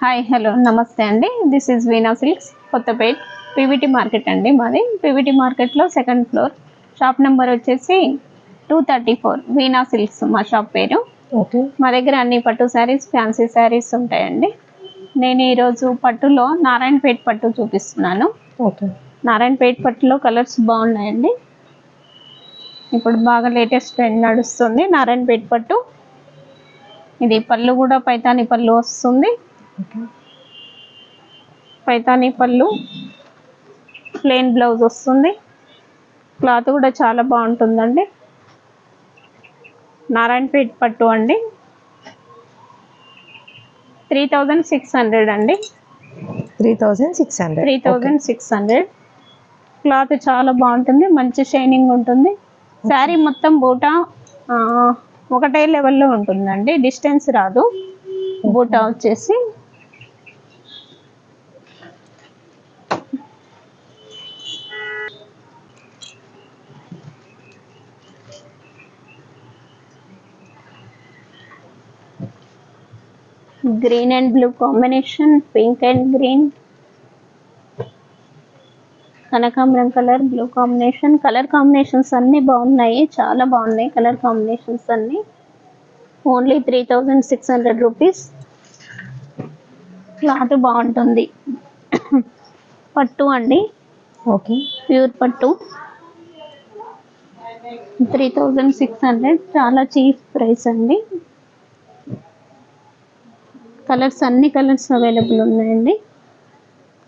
Hi hello నమస్తే అండి. This is Veena silks Kothapet PVT market అండి మాది. పీవీటీ మార్కెట్లో సెకండ్ ఫ్లోర్ షాప్ నెంబర్ వచ్చేసి two thirty four Veena silks మా షాప్ పేరు. ఓకే మా దగ్గర అన్ని పట్టు శారీస్ ఫ్యాన్సీ శారీస్ ఉంటాయండి. నేను ఈరోజు పట్టులో నారాయణపేట్ పట్టు చూపిస్తున్నాను. ఓకే నారాయణపేట్ పట్టులో కలర్స్ బాగున్నాయండి. ఇప్పుడు బాగా లేటెస్ట్ ట్రెండ్ నడుస్తుంది. నారాయణపేట్ పట్టు. ఇది పళ్ళు కూడా పైతాని పళ్ళు వస్తుంది. పైతాని పళ్ళు. ప్లెయిన్ బ్లౌజ్ వస్తుంది. క్లాత్ కూడా చాలా బాగుంటుందండి. నారాయణపేట్ పట్టు అండి. త్రీ థౌజండ్ సిక్స్ హండ్రెడ్ అండి. Three thousand six hundred. Three thousand six hundred. Cloth చాలా బాగుంటుంది. మంచి షైనింగ్ ఉంటుంది. శారీ మొత్తం బూటా ఒకటే లెవెల్లో ఉంటుందండి. డిస్టెన్స్ రాదు. బూటా వచ్చేసి green and blue combination pink and green కనకాంబరం colour blue combination colour combinations అన్నీ బాగున్నాయి. చాలా బాగున్నాయి కలర్ కాంబినేషన్స్ అన్నీ. Only three thousand six hundred rupees cloth బాగుంటుంది. పట్టు అండి. ఓకే. ప్యూర్ పట్టు. త్రీ థౌజండ్ సిక్స్ హండ్రెడ్ చాలా చీప్ ప్రైస్ అండి. కలర్స్ అన్ని కలర్స్ అవైలబుల్ ఉన్నాయండి.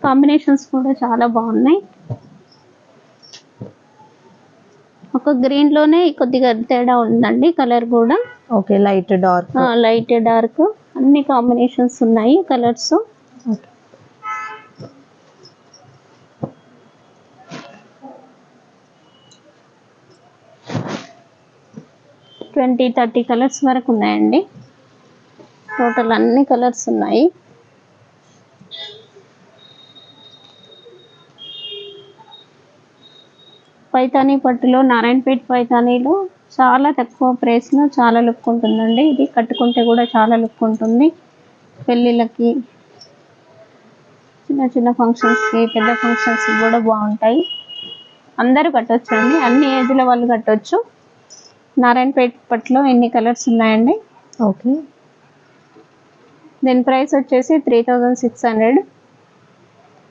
కాంబినేషన్స్ కూడా చాలా బాగున్నాయి. ఒక గ్రీన్లోనే కొద్దిగా తేడా ఉందండి కలర్ కూడా. Okay light dark light dark అన్ని కాంబినేషన్స్ ఉన్నాయి కలర్స్. ట్వంటీ థర్టీ కలర్స్ వరకు ఉన్నాయండి. టోటల్ అన్ని కలర్స్ ఉన్నాయి. పైతానీ పట్టులో నారాయణపేట్ పైతానీలో చాలా తక్కువ ప్రైస్లో చాలా లుక్ ఉంటుందండి. ఇది కట్టుకుంటే కూడా చాలా లుక్ ఉంటుంది. పెళ్ళిళ్ళకి చిన్న చిన్న ఫంక్షన్స్కి పెద్ద ఫంక్షన్స్కి కూడా బాగుంటాయి. అందరూ కట్టొచ్చు అండి. అన్ని ఏజ్ల వాళ్ళు కట్టొచ్చు. నారాయణపేట్ పట్టులో ఎన్ని కలర్స్ ఉన్నాయండి? ఓకే. దీని ప్రైస్ వచ్చేసి త్రీ థౌజండ్ సిక్స్ హండ్రెడ్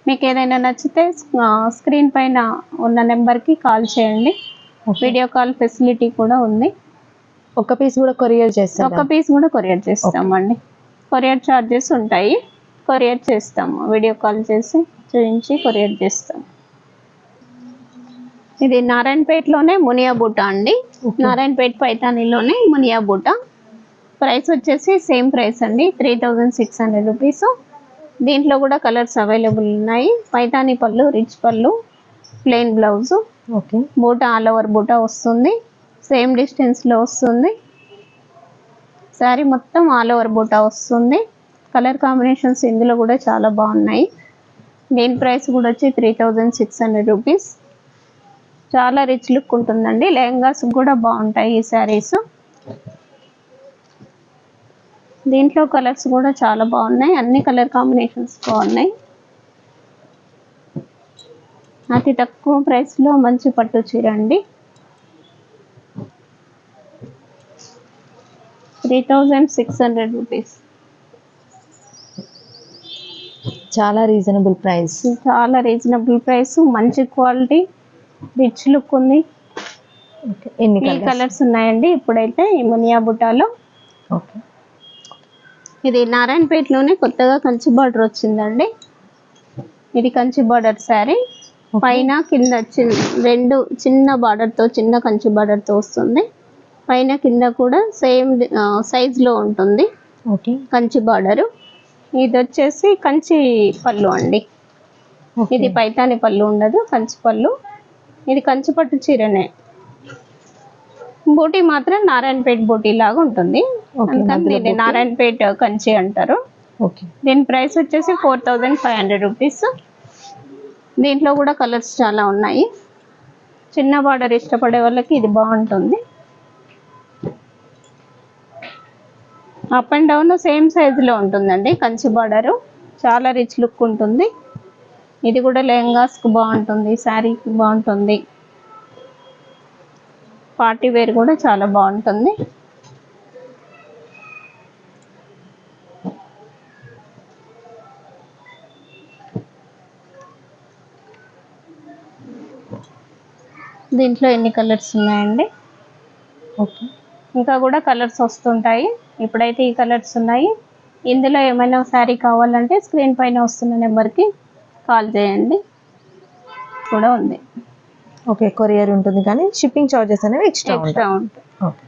మీకు ఏదైనా నచ్చితే స్క్రీన్ పైన ఉన్న నెంబర్కి కాల్ చేయండి. వీడియో కాల్ ఫెసిలిటీ కూడా ఉంది. ఒక పీస్ కూడా కొరియర్ ఒక చేస్తాం పీస్ కూడా కొరియర్ చేస్తామండి. కొరియర్ ఛార్జెస్ ఉంటాయి. కొరియర్ చేస్తాము. వీడియో కాల్ చేసి చూపించి కొరియర్ చేస్తాం ఇది నారాయణపేటలోనే మునియా బూట అండి. నారాయణపేట పైతానీలోనే మునియా బూట. ప్రైస్ వచ్చేసి సేమ్ ప్రైస్ అండి three thousand six hundred rupees దీంట్లో కూడా కలర్స్ అవైలబుల్ ఉన్నాయి. పైతానీ పళ్ళు రిచ్ పళ్ళు ప్లెయిన్ బ్లౌజు. ఓకే. బూట ఆల్ ఓవర్ బూట వస్తుంది. సేమ్ డిస్టెన్స్లో వస్తుంది. శారీ మొత్తం ఆల్ ఓవర్ బూట వస్తుంది. కలర్ కాంబినేషన్స్ ఇందులో కూడా చాలా బాగున్నాయి. దీని ప్రైస్ కూడా వచ్చి three thousand six hundred rupees చాలా రిచ్ లుక్ ఉంటుందండి. లెహంగాస్ కూడా బాగుంటాయి ఈ శారీస్ దీంట్లో కలర్స్ కూడా చాలా బాగున్నాయి. అన్ని కలర్ కాంబినేషన్స్ బాగున్నాయి. అతి తక్కువ ప్రైస్లో మంచి పట్టు చీర అండి. Three thousand six hundred rupees చాలా రీజనబుల్ ప్రైస్ చాలా రీజనబుల్ ప్రైస్ మంచి క్వాలిటీ రిచ్ లుక్ ఉంది. ఎన్ని కలర్స్ ఉన్నాయండి. ఇప్పుడైతే ఈ మునియా బుటాలో. ఓకే ఇది నారాయణపేటలోనే కొత్తగా కంచి బార్డర్ వచ్చిందండి. ఇది కంచి బార్డర్ శారీ. పైన కింద చిన్న రెండు చిన్న border తో చిన్న కంచి border తో వస్తుంది. పైన కింద కూడా సేమ్ సైజులో ఉంటుంది. ఓకే. కంచి బార్డరు. ఇది వచ్చేసి కంచి పళ్ళు అండి. ఇది పైతాని పళ్ళు ఉండదు కంచి పళ్ళు. ఇది కంచి పట్టు చీరనే. బూటీ మాత్రం నారాయణపేట బూటీ లాగా ఉంటుంది. అందుకని దీన్ని. నారాయణపేట కంచి అంటారు. ఓకే. దీని ప్రైస్ వచ్చేసి four thousand five hundred rupees. దీంట్లో కూడా కలర్స్ చాలా ఉన్నాయి. చిన్న బార్డర్ ఇష్టపడే వాళ్ళకి ఇది బాగుంటుంది. అప్ అండ్ డౌన్ సేమ్ సైజులో ఉంటుందండి కంచి బార్డరు. చాలా రిచ్ లుక్ ఉంటుంది. ఇది కూడా లెహంగాస్కి బాగుంటుంది శారీకి బాగుంటుంది. పార్టీ వేర్ కూడా చాలా బాగుంటుంది. దీంట్లో ఎన్ని కలర్స్ ఉన్నాయండి? ఓకే. ఇంకా కూడా కలర్స్ వస్తుంటాయి. ఇప్పుడైతే ఈ కలర్స్ ఉన్నాయి. ఇందులో ఏమైనా శారీ కావాలంటే స్క్రీన్ పైన వస్తున్న నెంబర్కి కాల్ చేయండి. కూడా ఉంది. ఓకే కొరియర్ ఉంటుంది కానీ షిప్పింగ్ చార్జెస్ అనేవి ఎక్స్ట్రా ఎక్స్ట్రా ఉంటాయి. ఓకే.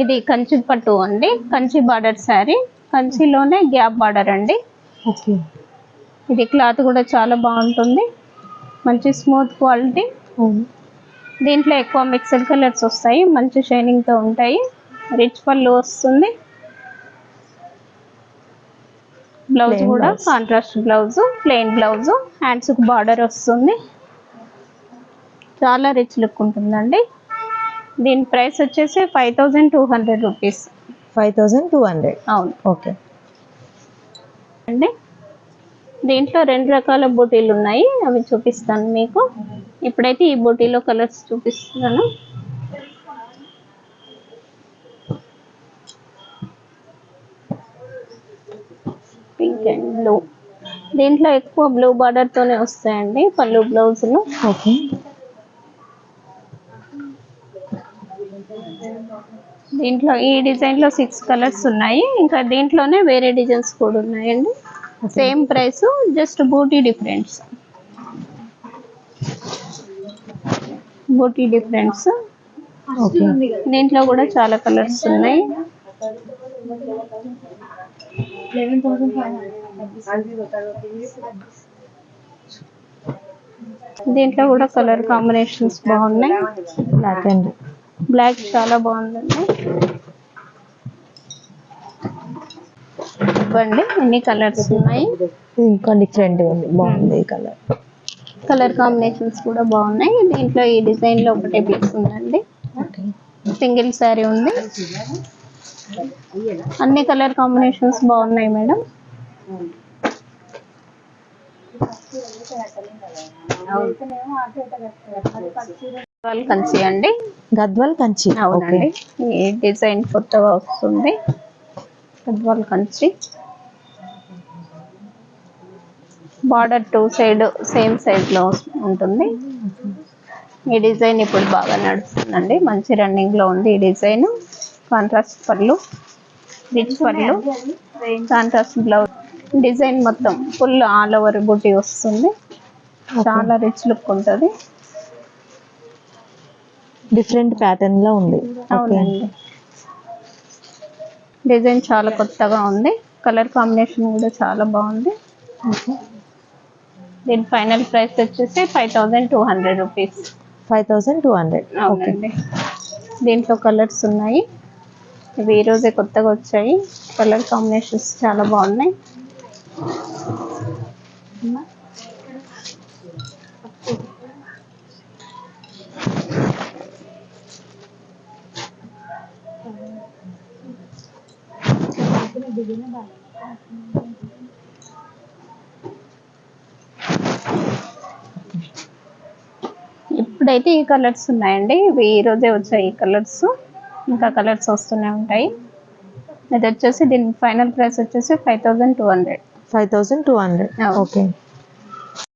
ఇది కంచి పట్టు అండి. కంచి బార్డర్ శారీ. కంచిలోనే గ్యాప్ బార్డర్ అండి. ఓకే. ఇది క్లాత్ కూడా చాలా బాగుంటుంది. మంచి స్మూత్ క్వాలిటీ. దీంట్లో ఎక్కువ మిక్స్డ్ కలర్స్ వస్తాయి మంచి షైనింగ్తో ఉంటాయి. రిచ్ పళ్ళు వస్తుంది. బ్లౌజ్ కూడా. కాంట్రాస్ట్ బ్లౌజ్ ప్లెయిన్ బ్లౌజ్ హ్యాండ్స్కి బార్డర్ వస్తుంది. చాలా రిచ్ లుక్ ఉంటుందండి. దీని ప్రైస్ వచ్చేసి five thousand two hundred rupees five thousand two hundred అవును. ఓకే అండి దీంట్లో రెండు రకాల బూటీలు ఉన్నాయి. అవి చూపిస్తాను మీకు. ఇప్పుడైతే ఈ బూటీలో కలర్స్ చూపిస్తున్నాను. Pink and blue. దీంట్లో ఎక్కువ బ్లూ బార్డర్తోనే వస్తాయండి పళ్ళు బ్లౌజులు. ఓకే. దీంట్లో ఈ డిజైన్లో సిక్స్ కలర్స్ ఉన్నాయి. ఇంకా దీంట్లోనే వేరే డిజైన్స్ కూడా ఉన్నాయండి. సేమ్ ప్రైస్ జస్ట్ బూటీ డిఫరెన్స్ బూటీ డిఫరెన్స్ దీంట్లో కూడా చాలా కలర్స్ ఉన్నాయి. దీంట్లో కూడా కలర్ కాంబినేషన్స్ బాగున్నాయి. Black and. బ్లాక్ చాలా బాగుందండి. ఇవ్వండి ఎన్ని కలర్స్ ఉన్నాయి. ఇంకా డిఫరెంట్ ఉంది. బాగుంది ఈ కలర్ కలర్ కాంబినేషన్స్ కూడా బాగున్నాయి. దీంట్లో ఈ డిజైన్లో ఒకటే పీస్ ఉందండి. సింగిల్ శారీ ఉంది. అన్ని కలర్ కాంబినేషన్స్ బాగున్నాయి మేడం. వాళ్ళు కంచి అండి. గద్వాల్ కంచి. ఓకే అవునండి ఈ డిజైన్ కొత్తగా వస్తుంది Gadwal Kanchi. Border two side same సైజ్లో ఉంటుంది. ఈ డిజైన్ ఇప్పుడు బాగా నడుస్తుందండి. మంచి రన్నింగ్లో ఉంది ఈ డిజైన్. కాంట్రాస్ట్ పళ్ళు రిచ్ పళ్ళు కాంట్రాస్ట్ బ్లౌజ్ డిజైన్ మొత్తం ఫుల్ ఆల్ ఓవర్ బుట్టి వస్తుంది. చాలా రిచ్ లుక్ ఉంటుంది. డిఫరెంట్ ప్యాటర్న్లో ఉంది. ఓకే అవునండి. డిజైన్ చాలా కొత్తగా ఉంది. కలర్ కాంబినేషన్ కూడా చాలా బాగుంది. దీని ఫైనల్ ప్రైస్ వచ్చేసి five thousand two hundred rupees. Five thousand two hundred. Okay. అవునండి. దీంట్లో కలర్స్ ఉన్నాయి. ఇవి ఈరోజే కొత్తగా వచ్చాయి. కలర్ కాంబినేషన్స్ చాలా బాగున్నాయి. ఇప్పుడైతే ఈ కలర్స్ ఉన్నాయండి. ఇవి ఈ రోజే వచ్చాయి ఈ కలర్స్. ఇంకా కలర్స్ వస్తూనే ఉంటాయి. ఇది వచ్చేసి దీని ఫైనల్ ప్రైస్ వచ్చేసి five thousand two hundred. Five thousand two hundred. Okay.